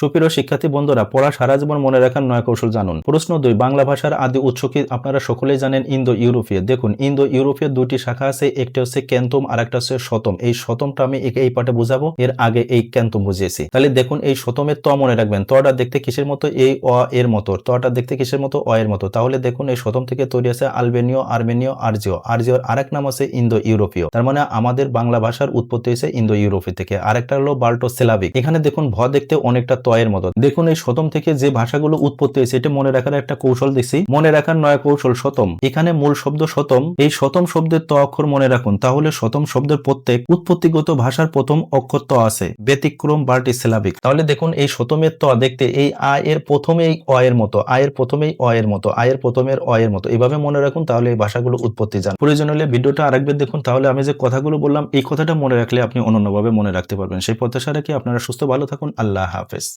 সুপ্রিয় শিক্ষার্থী বন্ধুরা, পড়া সারা জীবন মনে রাখার নয় কৌশল জানুন। প্রশ্ন দুই, বাংলা ভাষার আদি উৎস কি আপনারা সকলেই জানেন ইন্দো ইউরোপীয় দেখুন ইন্দো ইউরোপীয় দুটি শাখা আছে, একটি হচ্ছে ক্যান্তম আর একটা হচ্ছে শতম। এই শতমটা আমি এই পাঠে বুঝাবো, এর আগে এই ক্যান্তম বুঝিয়েছি। তাহলে দেখুন, এই শতমের ত মনে রাখবেন। তটা দেখতে কিসের মতো? এই অ এর মতো। তটা দেখতে কিসের মতো? অ এর মতো। তাহলে দেখুন, এই শতম থেকে তৈরি আছে আলবেনীয়, আর্মেনীয় আর্জিও আর্জিওর আরেক নাম আছে ইন্দো ইউরোপীয় তার মানে আমাদের বাংলা ভাষার উৎপত্তি হয়েছে ইন্দো ইউরোপীয় থেকে। আরেকটা হলো বাল্টো সেলাবিক এখানে দেখুন, ভ দেখতে অনেকটা তয়ের মতো। দেখুন এই শতম থেকে যে ভাষাগুলো উৎপত্তি হয়েছে, এটা মনে রাখার একটা কৌশল দিছি মনে রাখার নয় কৌশল, শতম। এখানে মূল শব্দ শতম। এই শতম শব্দের ত অক্ষর মনে রাখুন, তাহলে শতম শব্দের প্রত্যেক উৎপত্তিগত ভাষার প্রথম অক্ষর ত আছে। ব্যতিক্রম বার্টি সিলাবিক তাহলে দেখুন এই শতমের ত দেখতে এই আ এর প্রথমেই অ এর মতো আয়ের প্রথমেই অ এর মতো আয়ের প্রথমের অ এর মতো। এভাবে মনে রাখুন, তাহলে এই ভাষাগুলো উৎপত্তি যান। প্রয়োজন হলে ভিডিওটা আরেকবার দেখুন, তাহলে আমি যে কথাগুলো বললাম, এই কথাটা মনে রাখলে আপনি অনন্যভাবে মনে রাখতে পারবেন। সেই প্রত্যাশা রেখে আপনারা সুস্থ, ভালো থাকুন। আল্লাহ হাফেজ।